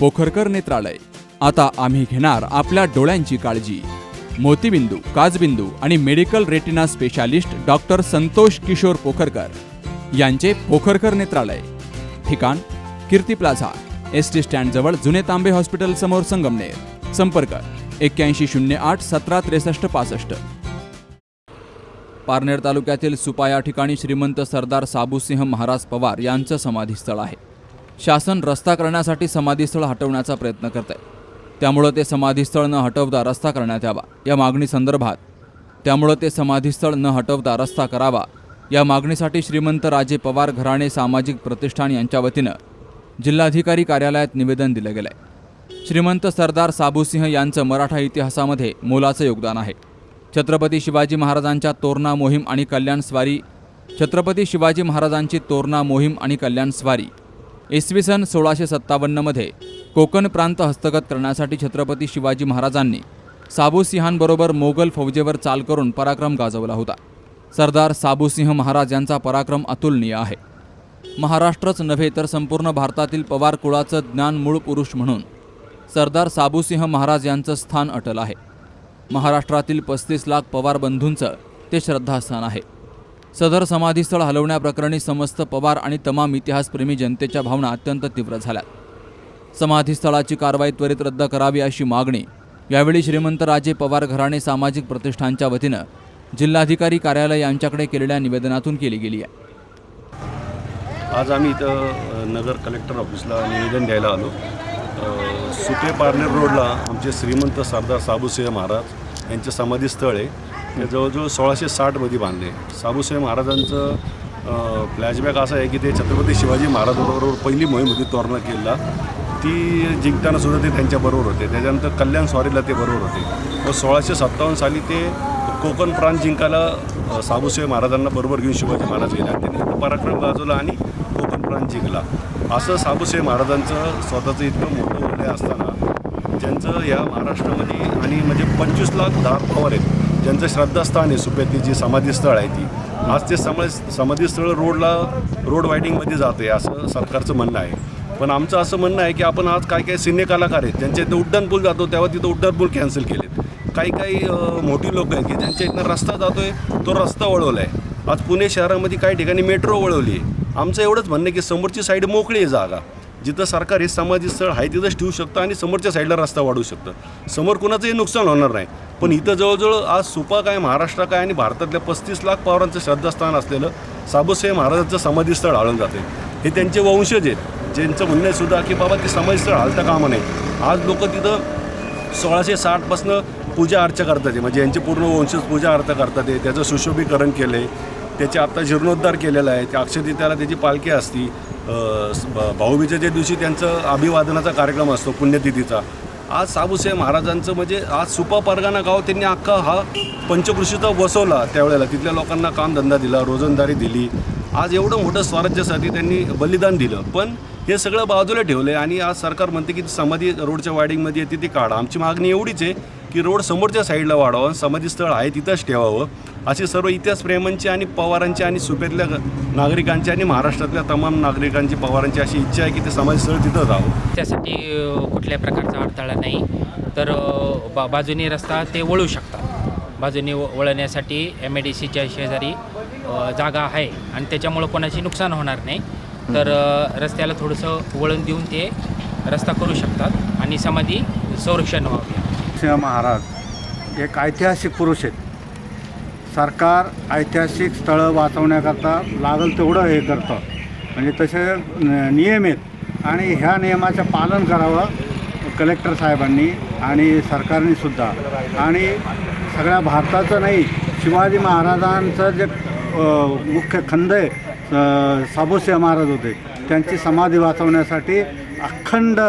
पोखरकर नेत्रालय. आता आम्ही घेणार आपल्या डोळ्यांची काळजी. मोतीबिंदू काजबिंदू आणि medical retina specialist doctor Santosh Kishor Pokharkar यांचे पोखरकर नेत्रालय. ठिकाण कीर्ती प्लाझा एस टी स्टँडजवळ जुने तांबे हॉस्पिटल समोर संगमनेर. संपर्क एक्क्याऐंशी शून्य आठ सतरा त्रेसष्ट पासष्ट. पारनेर तालुक्यातील सुपा या ठिकाणी श्रीमंत सरदार साबूसिंह महाराज पवार यांचं समाधीस्थळ आहे. शासन रस्ता करण्यासाठी समाधीस्थळ हटवण्याचा प्रयत्न करत आहे त्यामुळं ते समाधीस्थळ न हटवता रस्ता करण्यात यावा या मागणी संदर्भात. त्यामुळं ते समाधीस्थळ न हटवता रस्ता करावा या मागणीसाठी श्रीमंत राजे पवार घराणे सामाजिक प्रतिष्ठान यांच्या वतीनं जिल्हाधिकारी कार्यालयात निवेदन दिलं गेलं आहे श्रीमंत सरदार साबूसिंह यांचं मराठा इतिहासामध्ये मोलाचं योगदान आहे. छत्रपती शिवाजी महाराजांच्या तोरणा मोहीम आणि कल्याण स्वारी छत्रपती शिवाजी महाराजांची तोरणा मोहीम आणि कल्याण स्वारी इसवी सन सोळाशे सत्तावन्नमध्ये कोकण प्रांत हस्तगत करण्यासाठी छत्रपती शिवाजी महाराजांनी साबूसिंहांबरोबर मोगल फौजेवर चाल करून पराक्रम गाजवला होता. सरदार साबूसिंह महाराज यांचा पराक्रम अतुलनीय आहे. महाराष्ट्रच नव्हे तर संपूर्ण भारतातील पवार कुळाचं ज्ञान मूळ पुरुष म्हणून सरदार साबुसिंह महाराज यांचं स्थान अटल आहे. महाराष्ट्रातील पस्तीस लाख पवार बंधूंचं ते श्रद्धास्थान आहे. सदर समाधीस्थळ हलवण्याप्रकरणी समस्त पवार आणि तमाम इतिहासप्रेमी जनतेच्या भावना अत्यंत तीव्र झाल्या. समाधीस्थळाची कारवाई त्वरित रद्द करावी अशी मागणी यावेळी श्रीमंत राजे पवार घराणे सामाजिक प्रतिष्ठानच्या वतीनं जिल्हाधिकारी कार्यालय यांच्याकडे केलेल्या निवेदनातून केली गेली आहे. आज आम्ही इथं नगर कलेक्टर ऑफिसला निवेदन द्यायला आलो. अ, सुपे रोडला आमचे श्रीमंत सरदार साबुसिंह महाराज यांचं समाधीस्थळ आहे. ते जवळजवळ सोळाशे साठमध्ये बांधले. साबूसाहेब महाराजांचं फ्लॅशबॅक असं आहे की ते छत्रपती शिवाजी महाराजांबरोबर पहिली मोहीम होती तोरणा किल्ला ती जिंकताना सुद्धा ते त्यांच्याबरोबर होते. त्याच्यानंतर कल्याण स्वारीला ते बरोबर होते. व सोळाशे सत्तावन्न साली ते कोकण प्रांत जिंकायला साबूसाहेब महाराजांना बरोबर घेऊन शिवाजी महाराज गेले. आणि त्यांनी पराक्रम गाजवला आणि कोकण प्रांत जिंकला. असं साबूसाहेब महाराजांचं स्वतःचं इतकं मोठं वलय असताना ज्यांचं या महाराष्ट्रामध्ये आणि म्हणजे पंचवीस लाख दार पवार आहेत. ज्यांचं श्रद्धास्थान आहे सुप्यातली जी समाधीस्थळ आहे ती आज ते सम समाधीस्थळ रोडला रोड वायडिंगमध्ये जाते असं सरकारचं म्हणणं आहे. पण आमचं असं म्हणणं आहे की आपण आज काय काय सिने कलाकार आहेत ज्यांच्या इथं उड्डाणपूल जातो तेव्हा तिथं उड्डाणपूल कॅन्सल केलेत. काही काही मोठी लोक आहेत की ज्यांच्या इथनं रस्ता जातो आहे तो रस्ता वळवला आहे आज पुणे शहरामध्ये काही ठिकाणी मेट्रो वळवली आहे. आमचं एवढंच म्हणणं आहे की समोरची साईड मोकळी आहे जागा. जिथं सरकार हे समाधी स्थळ आहे तिथंच ठेवू शकतं आणि समोरच्या साईडला रस्ता वाढवू शकतं. समोर कुणाचंही नुकसान होणार नाही. पण इथं जवळजवळ आज सुपा काय महाराष्ट्र काय आणि भारतातल्या पस्तीस लाख पवारांचं श्रद्धास्थान असलेलं साबुसाहेब महाराजांचं समाधीस्थळ आळून जाते. हे त्यांचे वंशज आहेत ज्यांचं म्हणणं आहे सुद्धा की बाबा ते समाधीस्थळ हालता कामा नाही. आज लोक तिथं सोळाशे साठपासनं पूजा अर्चा करतात म्हणजे यांचे पूर्ण वंशज पूजा अर्चा करतात आहे त्याचं सुशोभीकरण केलं आहे त्याचे आत्ता जीर्णोद्धार केलेला आहे. त्या अक्षतिथ्याला त्याची पालखी असती. भाऊबीजेच्या दिवशी त्यांचं अभिवादनाचा कार्यक्रम असतो पुण्यतिथीचा. आज साबुसाहेब महाराजांचं म्हणजे आज सुपा परगाणा गाव त्यांनी अख्खा हा पंचकृषीचा वसवला त्यावेळेला. तिथल्या लोकांना कामधंदा दिला रोजंदारी दिली. आज एवढं मोठं स्वराज्यासाठी त्यांनी बलिदान दिलं. पण हे सगळं बाजूला ठेवलं आहे आणि आज सरकार म्हणते की समाधी रोडच्या वायडिंगमध्ये येते ती काढा. आमची मागणी एवढीच आहे की रोड समोरच्या साईडला वाढवावं समाधीस्थळ आहे तिथंच ठेवावं. असे सर्व इतिहासप्रेमांची आणि पवारांची आणि सुपेतल्या नागरिकांची आणि महाराष्ट्रातल्या तमाम नागरिकांची पवारांची अशी इच्छा आहे की ते समाधीस्थळ तिथं राहावं. त्यासाठी कुठल्या प्रकारचा अडथळा नाही. तर बा बाजूनी रस्ता ते वळू शकतात. बाजूनी व- वळण्यासाठी एम ए डी सीच्या शेजारी जागा आहे आणि त्याच्यामुळं कोणाची नुकसान होणार नाही. तर रस्त्याला थोडंसं वळण देऊन ते रस्ता करू शकतात आणि समाधी संरक्षण व्हावी. सिंह महाराज एक ऐतिहासिक पुरुष आहेत. सरकार ऐतिहासिक स्थळं वाचवण्याकरता लागल तेवढं हे करतं. म्हणजे तसे न- नियम आहेत. आणि ह्या नियमाचं पालन करावं कलेक्टर साहेबांनी आणि सरकारनेसुद्धा आणि सगळ्या भारताचं नाही शिवाजी महाराजांचं जे मुख्य खंद आहे अ, साबुसिंह महाराज होते. त्यांची समाधी वाचवण्यासाठी अखंड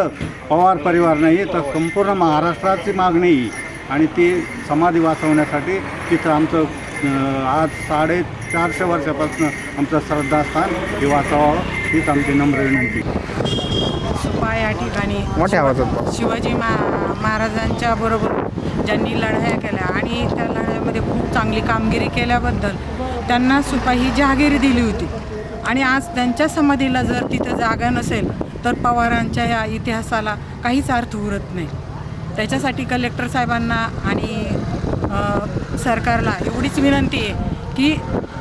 पवार परिवार नाही तर संपूर्ण महाराष्ट्राची मागणी आहे. आणि ती समाधी वाचवण्यासाठी तिथं आमचं आज साडेचारशे वर्षापासून आमचं श्रद्धास्थान हे वाचावावं हीच आमची नम्र विनंती. सुपा या ठिकाणी मोठ्या आवाजात शिवाजी मा महाराजांच्या बरोबर ज्यांनी लढाया केल्या आणि त्या लढाईमध्ये खूप चांगली कामगिरी केल्याबद्दल त्यांना सुपा ही जहागिरी दिली होती. आणि आज त्यांच्या समाधीला जर तिथं जागा नसेल तर पवारांच्या या इतिहासाला काहीच अर्थ उरत नाही. त्याच्यासाठी कलेक्टर साहेबांना आणि सरकारला एवढीच विनंती आहे की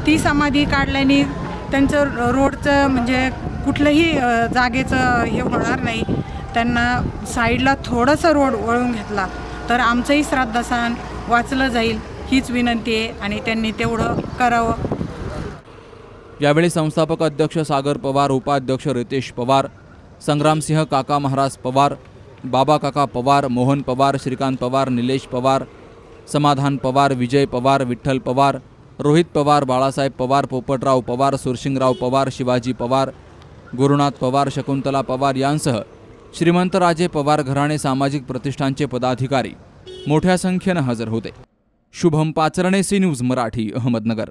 ती समाधी काढल्याने त्यांचं रोडचं म्हणजे कुठलंही जागेचं हे होणार नाही. त्यांना साईडला थोडंसं रोड वळून घेतला तर आमचंही श्राद्धासान वाचलं जाईल हीच विनंती आहे आणि त्यांनी तेवढं करावं. यावेळी संस्थापक अध्यक्ष सागर पवार उपाध्यक्ष रितेश पवार संग्रामसिंह काका महाराज पवार बाबा काका पवार मोहन पवार श्रीकांत पवार निलेश पवार समाधान पवार विजय पवार विठ्ठल पवार रोहित पवार बाळासाहेब पवार पोपटराव पवार सुरसिंगराव पवार शिवाजी पवार गुरुनाथ पवार शकुंतला पवार यांसह श्रीमंतराजे पवार घराणे सामाजिक प्रतिष्ठानचे पदाधिकारी मोठ्या संख्येनं हजर होते. Shubham Pacharne C news Marathi Ahmednagar.